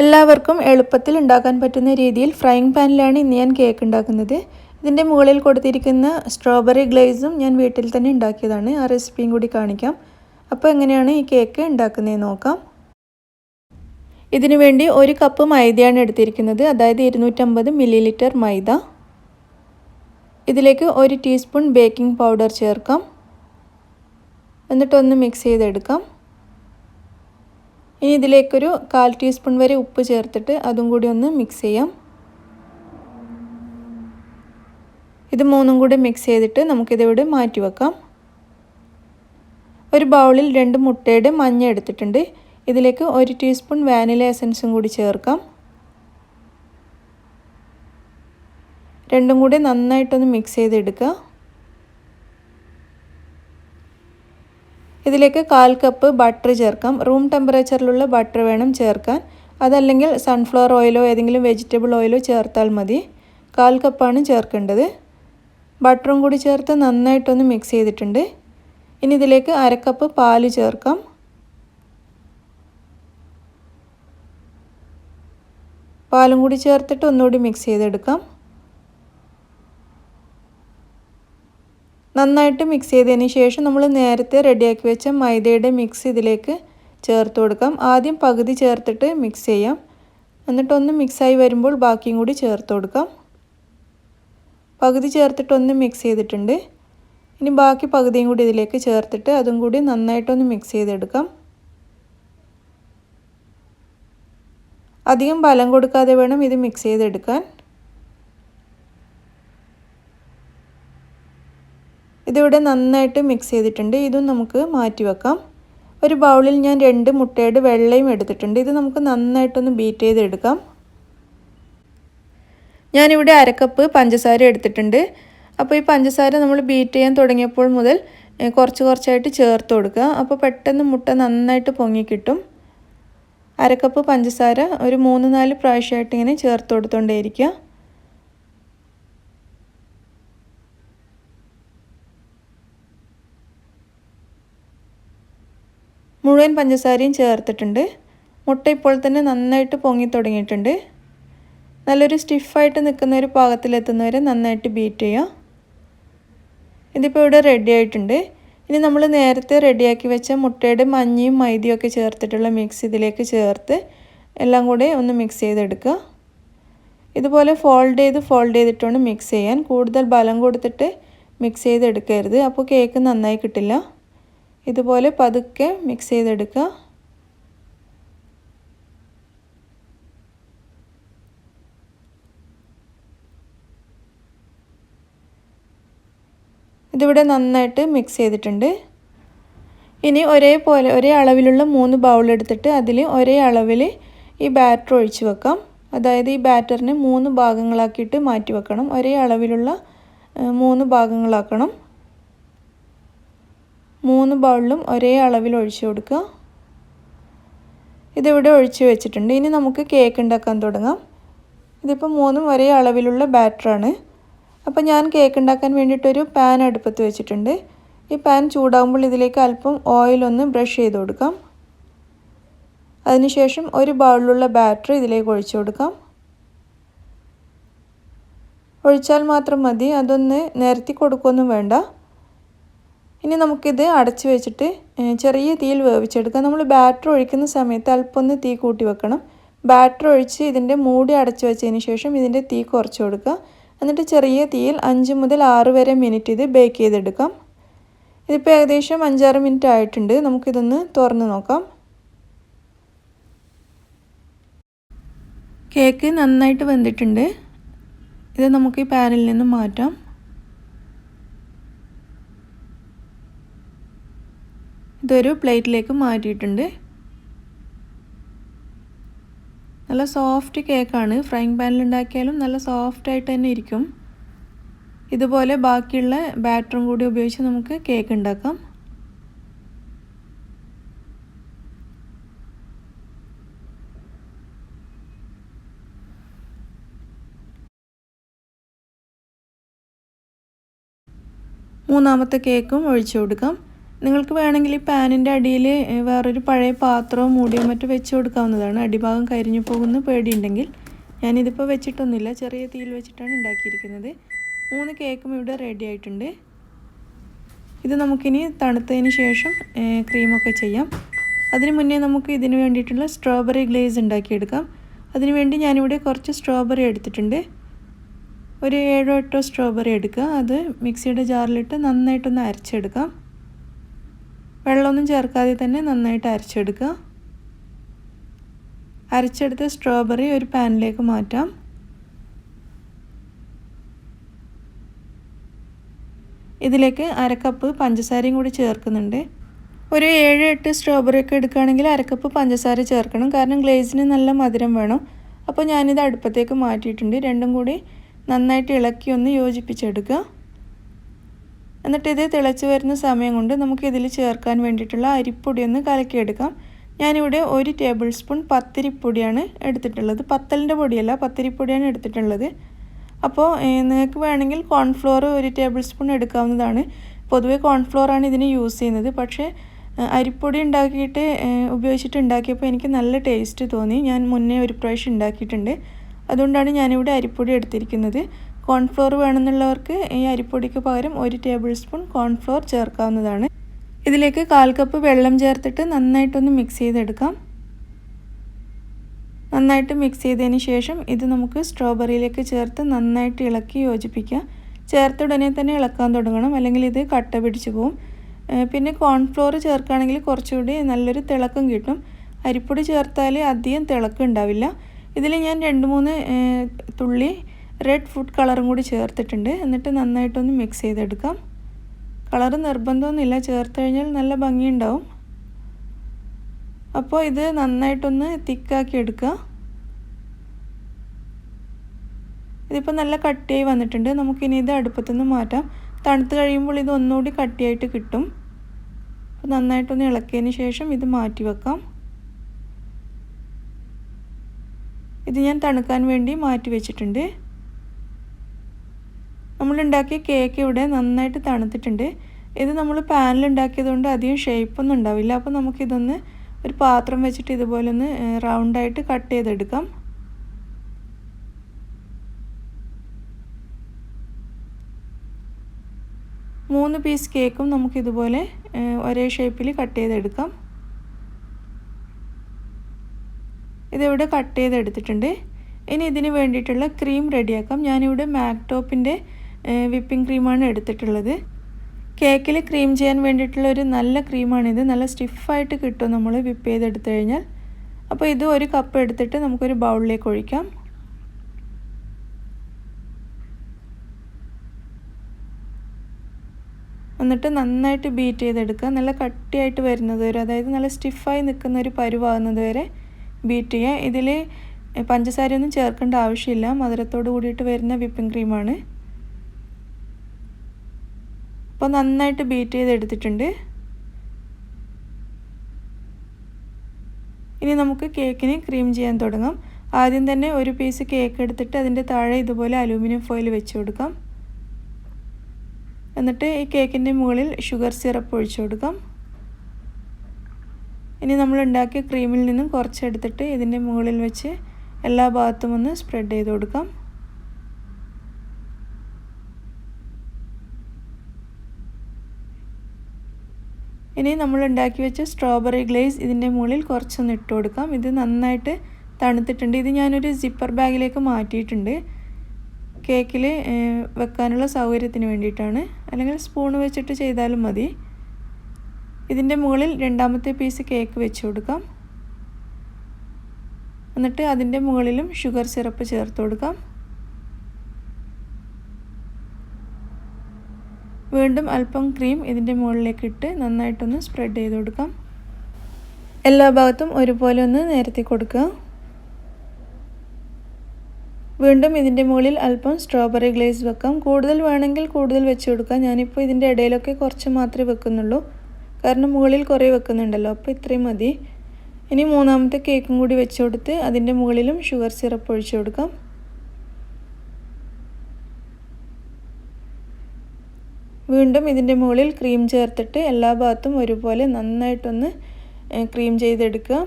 എല്ലാവർക്കും എളുപ്പത്തിൽ ഉണ്ടാക്കാൻ പറ്റുന്ന രീതിയിൽ ഫ്രൈങ് പാനിലാണ് ഇന്ന് ഞാൻ കേക്ക് ഉണ്ടാക്കുന്നത്. ഇതിന്റെ മുകളിൽ കൊടുത്തിരിക്കുന്ന സ്ട്രോബെറി ഗ്ലേസും ഞാൻ വീട്ടിൽ തന്നെ ഉണ്ടാക്കിയതാണ്. ആ റെസിപ്പിയും കൂടി കാണിക്കാം. അപ്പോൾ എങ്ങനെയാണ് ഈ കേക്ക് ഉണ്ടാക്കുന്നത് നോക്കാം. ഇതിനു വേണ്ടി ഒരു കപ്പ് മൈദയാണ് എടുത്തിരിക്കുന്നത്. അതായത് ഇരുന്നൂറ്റമ്പത് മില്ലി ലിറ്റർ മൈദ. ഇതിലേക്ക് ഒരു ടീസ്പൂൺ ബേക്കിംഗ് പൗഡർ ചേർക്കാം. എന്നിട്ടൊന്ന് മിക്സ് ചെയ്തെടുക്കാം. ഇനി ഇതിലേക്കൊരു കാൽ ടീസ്പൂൺ വരെ ഉപ്പ് ചേർത്തിട്ട് അതും കൂടി ഒന്ന് മിക്സ് ചെയ്യാം. ഇത് മൂന്നും കൂടി മിക്സ് ചെയ്തിട്ട് നമുക്കിതിവിടെ മാറ്റി വെക്കാം. ഒരു ബൗളിൽ രണ്ട് മുട്ടയുടെ മഞ്ഞ എടുത്തിട്ടുണ്ട്. ഇതിലേക്ക് ഒരു ടീസ്പൂൺ വാനില എസൻസും കൂടി ചേർക്കാം. രണ്ടും കൂടി നന്നായിട്ടൊന്ന് മിക്സ് ചെയ്തെടുക്കുക. ഇതിലേക്ക് കാൽ കപ്പ് ബട്ടർ ചേർക്കാം. റൂം ടെമ്പറേച്ചറിലുള്ള ബട്ടർ വേണം ചേർക്കാൻ. അതല്ലെങ്കിൽ സൺഫ്ലവർ ഓയിലോ ഏതെങ്കിലും വെജിറ്റബിൾ ഓയിലോ ചേർത്താൽ മതി. കാൽ കപ്പാണ് ചേർക്കേണ്ടത്. ബട്ടറും കൂടി ചേർത്ത് നന്നായിട്ടൊന്ന് മിക്സ് ചെയ്തിട്ടുണ്ട്. ഇനി ഇതിലേക്ക് അരക്കപ്പ് പാൽ ചേർക്കാം. പാലും കൂടി ചേർത്തിട്ട് ഒന്നുകൂടി മിക്സ് ചെയ്തെടുക്കാം. നന്നായിട്ട് മിക്സ് ചെയ്തതിന് ശേഷം നമ്മൾ നേരത്തെ റെഡിയാക്കി വെച്ച മൈദയുടെ മിക്സ് ഇതിലേക്ക് ചേർത്ത് കൊടുക്കാം. ആദ്യം പകുതി ചേർത്തിട്ട് മിക്സ് ചെയ്യാം. എന്നിട്ടൊന്ന് മിക്സായി വരുമ്പോൾ ബാക്കിയും കൂടി ചേർത്ത് കൊടുക്കാം. പകുതി ചേർത്തിട്ടൊന്ന് മിക്സ് ചെയ്തിട്ടുണ്ട്. ഇനി ബാക്കി പകുതിയും കൂടി ഇതിലേക്ക് ചേർത്തിട്ട് അതും കൂടി നന്നായിട്ടൊന്ന് മിക്സ് ചെയ്തെടുക്കാം. അധികം ബലം കൊടുക്കാതെ വേണം ഇത് മിക്സ് ചെയ്തെടുക്കാൻ. ഇതിവിടെ നന്നായിട്ട് മിക്സ് ചെയ്തിട്ടുണ്ട്. ഇതും നമുക്ക് മാറ്റി വെക്കാം. ഒരു ബൗളിൽ ഞാൻ രണ്ട് മുട്ടയുടെ വെള്ളയും എടുത്തിട്ടുണ്ട്. ഇത് നമുക്ക് നന്നായിട്ടൊന്ന് ബീറ്റ് ചെയ്തെടുക്കാം. ഞാനിവിടെ അരക്കപ്പ് പഞ്ചസാര എടുത്തിട്ടുണ്ട്. അപ്പോൾ ഈ പഞ്ചസാര നമ്മൾ ബീറ്റ് ചെയ്യാൻ തുടങ്ങിയപ്പോൾ മുതൽ കുറച്ച് കുറച്ചായിട്ട് ചേർത്ത് കൊടുക്കുക. അപ്പോൾ പെട്ടെന്ന് മുട്ട നന്നായിട്ട് പൊങ്ങി കിട്ടും. അരക്കപ്പ് പഞ്ചസാര ഒരു മൂന്ന് നാല് പ്രാവശ്യമായിട്ട് ഇങ്ങനെ ചേർത്ത് കൊടുത്തോണ്ടേയിരിക്കുക. മുഴുവൻ പഞ്ചസാരയും ചേർത്തിട്ടുണ്ട്. മുട്ട ഇപ്പോൾ തന്നെ നന്നായിട്ട് പൊങ്ങി തുടങ്ങിയിട്ടുണ്ട്. നല്ലൊരു സ്റ്റിഫായിട്ട് നിൽക്കുന്ന ഒരു പാകത്തിലെത്തുന്നവരെ നന്നായിട്ട് ബീറ്റ് ചെയ്യുക. ഇതിപ്പോൾ ഇവിടെ റെഡി ആയിട്ടുണ്ട്. ഇനി നമ്മൾ നേരത്തെ റെഡിയാക്കി വെച്ച മുട്ടയുടെ മഞ്ഞയും മൈദയും ഒക്കെ ചേർത്തിട്ടുള്ള മിക്സ് ഇതിലേക്ക് ചേർത്ത് എല്ലാം കൂടെ ഒന്ന് മിക്സ് ചെയ്തെടുക്കുക. ഇതുപോലെ ഫോൾഡ് ചെയ്ത് ഫോൾഡ് ചെയ്തിട്ടാണ് മിക്സ് ചെയ്യാൻ കൂടുതൽ ബലം കൊടുത്തിട്ട് മിക്സ് ചെയ്തെടുക്കരുത്. അപ്പോൾ കേക്ക് നന്നായി കിട്ടില്ല. ഇതുപോലെ പതുക്കെ മിക്സ് ചെയ്തെടുക്കുക. ഇതിവിടെ നന്നായിട്ട് മിക്സ് ചെയ്തിട്ടുണ്ട്. ഇനി ഒരേപോലെ ഒരേ അളവിലുള്ള മൂന്ന് ബൗൾ എടുത്തിട്ട് അതിൽ ഒരേ അളവിൽ ഈ ബാറ്റർ ഒഴിച്ച് വെക്കാം. അതായത് ഈ ബാറ്ററിനെ മൂന്ന് ഭാഗങ്ങളാക്കിയിട്ട് മാറ്റി വെക്കണം. ഒരേ അളവിലുള്ള മൂന്ന് ഭാഗങ്ങളാക്കണം. മൂന്ന് ബൗളിലും ഒരേ അളവിൽ ഒഴിച്ചു കൊടുക്കുക. ഇതിവിടെ ഒഴിച്ചു വെച്ചിട്ടുണ്ട്. ഇനി നമുക്ക് കേക്ക് ഉണ്ടാക്കാൻ തുടങ്ങാം. ഇതിപ്പോൾ മൂന്നും ഒരേ അളവിലുള്ള ബാറ്ററാണ് അപ്പോൾ ഞാൻ കേക്ക് ഉണ്ടാക്കാൻ വേണ്ടിയിട്ടൊരു പാൻ അടുപ്പത്ത് വെച്ചിട്ടുണ്ട്. ഈ പാൻ ചൂടാകുമ്പോൾ ഇതിലേക്ക് അല്പം ഓയിലൊന്ന് ബ്രഷ് ചെയ്ത് കൊടുക്കാം. അതിനുശേഷം ഒരു ബൗളിലുള്ള ബാറ്റർ ഇതിലേക്ക് ഒഴിച്ചു കൊടുക്കാം. ഒഴിച്ചാൽ മാത്രം മതി. അതൊന്ന് നിരത്തി കൊടുക്കുകയൊന്നും വേണ്ട. ഇനി നമുക്കിത് അടച്ചു വെച്ചിട്ട് ചെറിയ തീയിൽ വേവിച്ചെടുക്കാം. നമ്മൾ ബാറ്റർ ഒഴിക്കുന്ന സമയത്ത് അല്പം ഒന്ന് തീ കൂട്ടി വെക്കണം. ബാറ്റർ ഒഴിച്ച് ഇതിന്റെ മൂടി അടച്ചു വെച്ചതിന് ശേഷം ഇതിന്റെ തീ കുറച്ച് കൊടുക്കുക. എന്നിട്ട് ചെറിയ തീയിൽ അഞ്ച് മുതൽ ആറ് വരെ മിനിറ്റ് ഇത് ബേക്ക് ചെയ്തെടുക്കാം. ഇതിപ്പോൾ ഏകദേശം അഞ്ചാറ് മിനിറ്റ് ആയിട്ടുണ്ട്. നമുക്കിതൊന്ന് തുറന്ന് നോക്കാം. കേക്ക് നന്നായിട്ട് വെന്തിട്ടുണ്ട്. ഇത് നമുക്ക് ഈ പാനിൽ നിന്ന് മാറ്റാം. ഇതൊരു പ്ലേറ്റിലേക്ക് മാറ്റിയിട്ടുണ്ട്. നല്ല സോഫ്റ്റ് കേക്കാണ്. ഫ്രൈങ് പാനിൽ ഉണ്ടാക്കിയാലും നല്ല സോഫ്റ്റായിട്ട് തന്നെ ഇരിക്കും. ഇതുപോലെ ബാക്കിയുള്ള ബാറ്ററും കൂടി ഉപയോഗിച്ച് നമുക്ക് കേക്ക് ഉണ്ടാക്കാം. മൂന്നാമത്തെ കേക്കും ഒഴിച്ചു കൊടുക്കാം. നിങ്ങൾക്ക് വേണമെങ്കിൽ ഈ പാനിന്റെ അടിയിൽ വേറൊരു പഴയ പാത്രമോ മൂടിയോ മറ്റോ വെച്ച് കൊടുക്കാവുന്നതാണ്. അടിഭാഗം കരിഞ്ഞു പോകുന്ന പേടിയുണ്ടെങ്കിൽ ഞാനിതിപ്പോൾ വെച്ചിട്ടൊന്നുമില്ല. ചെറിയ തീയിൽ വെച്ചിട്ടാണ് ഉണ്ടാക്കിയിരിക്കുന്നത്. മൂന്ന് കേക്കും ഇവിടെ റെഡി ആയിട്ടുണ്ട്. ഇത് നമുക്കിനി തണുത്തതിന് ശേഷം ക്രീമൊക്കെ ചെയ്യാം. അതിന് മുന്നേ നമുക്ക് ഇതിന് വേണ്ടിയിട്ടുള്ള സ്ട്രോബെറി ഗ്ലേസ് ഉണ്ടാക്കിയെടുക്കാം. അതിനുവേണ്ടി ഞാനിവിടെ കുറച്ച് സ്ട്രോബെറി എടുത്തിട്ടുണ്ട്. ഒരു ഏഴോ എട്ടോ സ്ട്രോബെറി എടുക്കുക. അത് മിക്സിയുടെ ജാറിലിട്ട് നന്നായിട്ടൊന്ന് അരച്ചെടുക്കാം. വെള്ളമൊന്നും ചേർക്കാതെ തന്നെ നന്നായിട്ട് അരച്ചെടുക്കുക. അരച്ചെടുത്ത സ്ട്രോബെറി ഒരു പാനിലേക്ക് മാറ്റാം. ഇതിലേക്ക് അരക്കപ്പ് പഞ്ചസാരയും കൂടി ചേർക്കുന്നുണ്ട്. ഒരു ഏഴ് എട്ട് സ്ട്രോബെറി ഒക്കെ എടുക്കുകയാണെങ്കിൽ അരക്കപ്പ് പഞ്ചസാര ചേർക്കണം. കാരണം ഗ്ലേസിന് നല്ല മധുരം വേണം. അപ്പോൾ ഞാനിത് അടുപ്പത്തേക്ക് മാറ്റിയിട്ടുണ്ട്. രണ്ടും കൂടി നന്നായിട്ട് ഇളക്കി ഒന്ന് യോജിപ്പിച്ചെടുക്കുക. എന്നിട്ട് ഇത് തിളച്ച് വരുന്ന സമയം കൊണ്ട് നമുക്ക് ഇതിൽ ചേർക്കാൻ വേണ്ടിയിട്ടുള്ള അരിപ്പൊടി ഒന്ന് കലക്കിയെടുക്കാം. ഞാനിവിടെ ഒരു ടേബിൾ സ്പൂൺ പത്തിരിപ്പൊടിയാണ് എടുത്തിട്ടുള്ളത്. പത്തലിന്റെ പൊടിയല്ല പത്തിരിപ്പൊടിയാണ് എടുത്തിട്ടുള്ളത്. അപ്പോൾ നിങ്ങൾക്ക് വേണമെങ്കിൽ കോൺഫ്ലോർ ഒരു ടേബിൾ സ്പൂൺ എടുക്കാവുന്നതാണ്. പൊതുവെ കോൺഫ്ലോറാണ് ഇതിന് യൂസ് ചെയ്യുന്നത്. പക്ഷേ അരിപ്പൊടി ഉണ്ടാക്കിയിട്ട് ഉപയോഗിച്ചിട്ട് ഉണ്ടാക്കിയപ്പോൾ എനിക്ക് നല്ല ടേസ്റ്റ് തോന്നി. ഞാൻ മുന്നേ ഒരു പ്രാവശ്യം ഉണ്ടാക്കിയിട്ടുണ്ട്. അതുകൊണ്ടാണ് ഞാനിവിടെ അരിപ്പൊടി എടുത്തിരിക്കുന്നത്. കോൺഫ്ലോർ വേണമെന്നുള്ളവർക്ക് ഈ അരിപ്പൊടിക്ക് പകരം ഒരു ടേബിൾ സ്പൂൺ കോൺഫ്ലോർ ചേർക്കാവുന്നതാണ്. ഇതിലേക്ക് കാൽ കപ്പ് വെള്ളം ചേർത്തിട്ട് നന്നായിട്ടൊന്ന് മിക്സ് ചെയ്തെടുക്കാം. നന്നായിട്ട് മിക്സ് ചെയ്തതിന് ശേഷം ഇത് നമുക്ക് സ്ട്രോബെറിയിലേക്ക് ചേർത്ത് നന്നായിട്ട് ഇളക്കി യോജിപ്പിക്കുക. ചേർത്ത ഉടനെ തന്നെ ഇളക്കാൻ തുടങ്ങണം അല്ലെങ്കിൽ ഇത് കട്ട പിടിച്ചു പോവും. പിന്നെ കോൺഫ്ലോർ ചേർക്കുകയാണെങ്കിൽ കുറച്ചുകൂടി നല്ലൊരു തിളക്കം കിട്ടും. അരിപ്പൊടി ചേർത്താൽ അധികം തിളക്കം ഉണ്ടാവില്ല. ഇതിൽ ഞാൻ രണ്ട് മൂന്ന് തുള്ളി റെഡ് ഫുഡ് കളറും കൂടി ചേർത്തിട്ടുണ്ട്. എന്നിട്ട് നന്നായിട്ടൊന്ന് മിക്സ് ചെയ്തെടുക്കാം. കളർ നിർബന്ധമൊന്നുമില്ല. ചേർത്ത് കഴിഞ്ഞാൽ നല്ല ഭംഗിയുണ്ടാവും. അപ്പോൾ ഇത് നന്നായിട്ടൊന്ന് തിക്കാക്കി എടുക്കുക ഇതിപ്പോൾ നല്ല കട്ടിയായി വന്നിട്ടുണ്ട്. നമുക്കിനി ഇത് അടുപ്പത്തുനിന്ന് മാറ്റാം. തണുത്ത് കഴിയുമ്പോൾ ഇത് ഒന്നുകൂടി കട്ടിയായിട്ട് കിട്ടും. അപ്പോൾ നന്നായിട്ടൊന്ന് ഇളക്കിയതിന് ശേഷം ഇത് മാറ്റി വെക്കാം. ഇത് ഞാൻ തണുക്കാൻ വേണ്ടി മാറ്റി വെച്ചിട്ടുണ്ട്. നമ്മളുണ്ടാക്കിയ കേക്ക് ഇവിടെ നന്നായിട്ട് തണുത്തിട്ടുണ്ട്. ഇത് നമ്മൾ പാനിൽ ഉണ്ടാക്കിയതുകൊണ്ട് അധികം ഷേപ്പൊന്നും ഉണ്ടാവില്ല. അപ്പോൾ നമുക്കിതൊന്ന് ഒരു പാത്രം വെച്ചിട്ട് ഇതുപോലെ ഒന്ന് റൗണ്ടായിട്ട് കട്ട് ചെയ്തെടുക്കാം. മൂന്ന് പീസ് കേക്കും നമുക്കിതുപോലെ ഒരേ ഷേപ്പിൽ കട്ട് ചെയ്തെടുക്കാം. ഇതിവിടെ കട്ട് ചെയ്തെടുത്തിട്ടുണ്ട്. ഇനി ഇതിന് വേണ്ടിയിട്ടുള്ള ക്രീം റെഡിയാക്കാം ഞാനിവിടെ മാക്ടോപ്പിന്റെ വിപ്പിംഗ് ക്രീമാണ് എടുത്തിട്ടുള്ളത്. കേക്കിൽ ക്രീം ചെയ്യാൻ വേണ്ടിയിട്ടുള്ള ഒരു നല്ല ക്രീമാണിത്. നല്ല സ്റ്റിഫായിട്ട് കിട്ടും നമ്മൾ വിപ്പ് ചെയ്തെടുത്തു കഴിഞ്ഞാൽ. അപ്പോൾ ഇത് ഒരു കപ്പ് എടുത്തിട്ട് നമുക്കൊരു ബൗളിലേക്ക് ഒഴിക്കാം. എന്നിട്ട് നന്നായിട്ട് ബീറ്റ് ചെയ്തെടുക്കുക. നല്ല കട്ടിയായിട്ട് വരുന്നത് വരെ അതായത് നല്ല സ്റ്റിഫായി നിൽക്കുന്ന ഒരു പരുവാകുന്നത് വരെ ബീറ്റ് ചെയ്യുക. ഇതിൽ പഞ്ചസാരയൊന്നും ചേർക്കേണ്ട ആവശ്യമില്ല. മധുരത്തോട് കൂടിയിട്ട് വരുന്ന വിപ്പിംഗ് ക്രീമാണ്. അപ്പോൾ നന്നായിട്ട് ബീറ്റ് ചെയ്തെടുത്തിട്ടുണ്ട് ഇനി നമുക്ക് കേക്കിന് ക്രീം ചെയ്യാൻ തുടങ്ങാം. ആദ്യം തന്നെ ഒരു പീസ് കേക്ക് എടുത്തിട്ട് അതിന്റെ താഴെ ഇതുപോലെ അലൂമിനിയം ഫോയിൽ വെച്ച് കൊടുക്കാം. എന്നിട്ട് ഈ കേക്കിന്റെ മുകളിൽ ഷുഗർ സിറപ്പ് ഒഴിച്ചു കൊടുക്കാം. ഇനി നമ്മൾ ഉണ്ടാക്കിയ ക്രീമിൽ നിന്നും കുറച്ചെടുത്തിട്ട് ഇതിന്റെ മുകളിൽ വെച്ച് എല്ലാ ഭാഗത്തും ഒന്ന് സ്പ്രെഡ് ചെയ്ത് കൊടുക്കാം. ഇനി നമ്മൾ ഉണ്ടാക്കി വെച്ച സ്ട്രോബെറി ഗ്ലേസ് ഇതിന്റെ മുകളിൽ കുറച്ചൊന്ന് ഇട്ട് കൊടുക്കാം. ഇത് നന്നായിട്ട് തണുത്തിട്ടുണ്ട്. ഇത് ഞാനൊരു സിപ്പർ ബാഗിലേക്ക് മാറ്റിയിട്ടുണ്ട്. കേക്കിൽ വെക്കാനുള്ള സൗകര്യത്തിന് വേണ്ടിയിട്ടാണ്. അല്ലെങ്കിൽ സ്പൂൺ വെച്ചിട്ട് ചെയ്താലും മതി. ഇതിന്റെ മുകളിൽ രണ്ടാമത്തെ പീസ് കേക്ക് വെച്ച് കൊടുക്കാം. എന്നിട്ട് അതിന്റെ മുകളിലും ഷുഗർ സിറപ്പ് ചേർത്ത് കൊടുക്കാം. വീണ്ടും അല്പം ക്രീം ഇതിന്റെ മുകളിലേക്ക് ഇട്ട് നന്നായിട്ടൊന്ന് സ്പ്രെഡ് ചെയ്ത് കൊടുക്കാം. എല്ലാ ഭാഗത്തും ഒരുപോലെ ഒന്ന് നേരത്തി കൊടുക്കുക. വീണ്ടും ഇതിന്റെ മുകളിൽ അല്പം സ്ട്രോബെറി ഗ്ലേസ് വെക്കാം. കൂടുതൽ വേണമെങ്കിൽ കൂടുതൽ വെച്ച് കൊടുക്കാം. ഞാനിപ്പോൾ ഇതിന്റെ ഇടയിലൊക്കെ കുറച്ച് മാത്രമേ വെക്കുന്നുള്ളൂ. കാരണം മുകളിൽ കുറേ വെക്കുന്നുണ്ടല്ലോ അപ്പോൾ ഇത്രയും മതി. ഇനി മൂന്നാമത്തെ കേക്കും കൂടി വെച്ച് കൊടുത്ത് അതിന്റെ മുകളിലും ഷുഗർ സിറപ്പ് ഒഴിച്ചു കൊടുക്കാം. വീണ്ടും ഇതിന്റെ മുകളിൽ ക്രീം ചേർത്തിട്ട് എല്ലാ ഭാഗത്തും ഒരുപോലെ നന്നായിട്ടൊന്ന് ക്രീം ചെയ്തെടുക്കുക.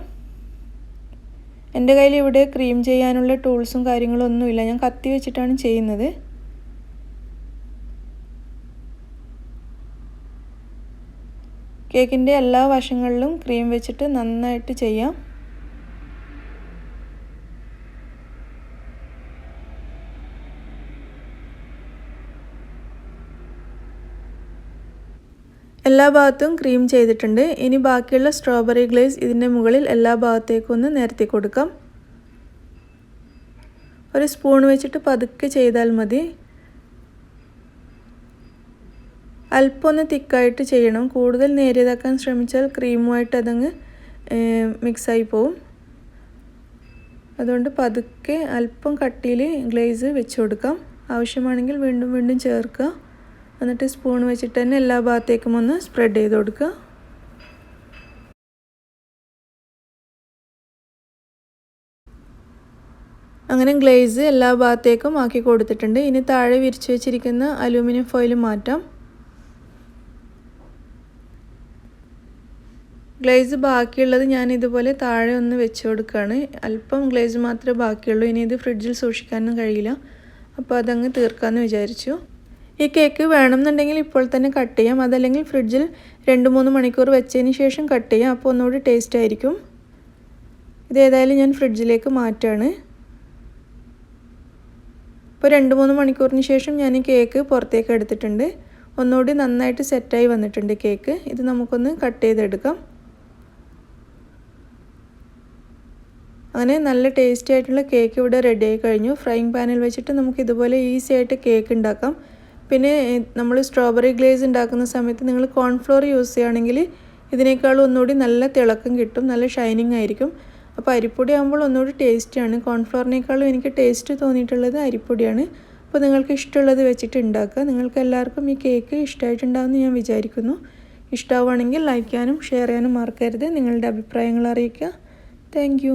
എന്റെ കയ്യിൽ ഇവിടെ ക്രീം ചെയ്യാനുള്ള ടൂൾസും കാര്യങ്ങളും ഒന്നുമില്ല. ഞാൻ കത്തി വെച്ചിട്ടാണ് ചെയ്യുന്നത്. കേക്കിന്റെ എല്ലാ വശങ്ങളിലും ക്രീം വെച്ചിട്ട് നന്നായിട്ട് ചെയ്യാം. എല്ലാ ഭാഗത്തും ക്രീം ചെയ്തിട്ടുണ്ട്. ഇനി ബാക്കിയുള്ള സ്ട്രോബെറി ഗ്ലേസ് ഇതിന്റെ മുകളിൽ എല്ലാ ഭാഗത്തേക്കും ഒന്ന് നിരത്തി കൊടുക്കാം. ഒരു സ്പൂൺ വെച്ചിട്ട് പതുക്കെ ചെയ്താൽ മതി. അല്പം ഒന്ന് തിക്കായിട്ട് ചെയ്യണം. കൂടുതൽ നേരിയതാക്കാൻ ശ്രമിച്ചാൽ ക്രീമുമായിട്ട് അതങ്ങ് മിക്സായി പോവും. അതുകൊണ്ട് പതുക്കെ അല്പം കട്ടിയിൽ ഗ്ലേസ് വെച്ച് കൊടുക്കാം. ആവശ്യമാണെങ്കിൽ വീണ്ടും വീണ്ടും ചേർക്കുക. എന്നിട്ട് സ്പൂൺ വെച്ചിട്ട് തന്നെ എല്ലാ ഭാഗത്തേക്കും ഒന്ന് സ്പ്രെഡ് ചെയ്ത് കൊടുക്കുക. അങ്ങനെ ഗ്ലേസ് എല്ലാ ഭാഗത്തേക്കും ആക്കി കൊടുത്തിട്ടുണ്ട്. ഇനി താഴെ വിരിച്ചു വെച്ചിരിക്കുന്ന അലൂമിനിയം ഫോയിൽ മാറ്റാം. ഗ്ലേസ് ബാക്കിയുള്ളത് ഞാൻ ഇതുപോലെ താഴെ ഒന്ന് വെച്ച് കൊടുക്കുകയാണ്. അല്പം ഗ്ലേസ് മാത്രമേ ബാക്കിയുള്ളൂ. ഇനി ഇത് ഫ്രിഡ്ജിൽ സൂക്ഷിക്കാനൊന്നും കഴിയില്ല. അപ്പോൾ അതങ്ങ് തീർക്കാമെന്ന് വിചാരിച്ചു. ഈ കേക്ക് വേണമെന്നുണ്ടെങ്കിൽ ഇപ്പോൾ തന്നെ കട്ട് ചെയ്യാം. അതല്ലെങ്കിൽ ഫ്രിഡ്ജിൽ രണ്ട് മൂന്ന് മണിക്കൂർ വെച്ചതിന് ശേഷം കട്ട് ചെയ്യാം. അപ്പോൾ ഒന്നുകൂടി ടേസ്റ്റ് ആയിരിക്കും. ഇതേതായാലും ഞാൻ ഫ്രിഡ്ജിലേക്ക് മാറ്റാണ്. ഇപ്പോൾ രണ്ട് മൂന്ന് മണിക്കൂറിന് ശേഷം ഞാൻ ഈ കേക്ക് പുറത്തേക്ക് എടുത്തിട്ടുണ്ട്. ഒന്നുകൂടി നന്നായിട്ട് സെറ്റായി വന്നിട്ടുണ്ട് കേക്ക്. ഇത് നമുക്കൊന്ന് കട്ട് ചെയ്തെടുക്കാം. അങ്ങനെ നല്ല ടേസ്റ്റി ആയിട്ടുള്ള കേക്ക് ഇവിടെ റെഡി ആയി കഴിഞ്ഞു. ഫ്രൈങ് പാനിൽ വെച്ചിട്ട് നമുക്ക് ഇതുപോലെ ഈസി ആയിട്ട് കേക്ക് ഉണ്ടാക്കാം. പിന്നെ നമ്മൾ സ്ട്രോബെറി ഗ്ലേസ് ഉണ്ടാക്കുന്ന സമയത്ത് നിങ്ങൾ കോൺഫ്ലോർ യൂസ് ചെയ്യുകയാണെങ്കിൽ ഇതിനേക്കാളും ഒന്നുകൂടി നല്ല തിളക്കം കിട്ടും നല്ല ഷൈനിങ് ആയിരിക്കും. അപ്പോൾ അരിപ്പൊടി ആകുമ്പോൾ ഒന്നുകൂടി ടേസ്റ്റിയാണ് കോൺഫ്ലോറിനേക്കാളും എനിക്ക് ടേസ്റ്റ് തോന്നിയിട്ടുള്ളത് അരിപ്പൊടിയാണ്. അപ്പോൾ നിങ്ങൾക്ക് ഇഷ്ടമുള്ളത് വെച്ചിട്ട് ഉണ്ടാക്കുക നിങ്ങൾക്ക് എല്ലാവർക്കും ഈ കേക്ക് ഇഷ്ടമായിട്ടുണ്ടാകുമെന്ന് ഞാൻ വിചാരിക്കുന്നു. ഇഷ്ടമാവുകയാണെങ്കിൽ ലൈക്ക് ചെയ്യാനും ഷെയർ ചെയ്യാനും മറക്കരുത്. നിങ്ങളുടെ അഭിപ്രായങ്ങൾ അറിയിക്കുക. താങ്ക്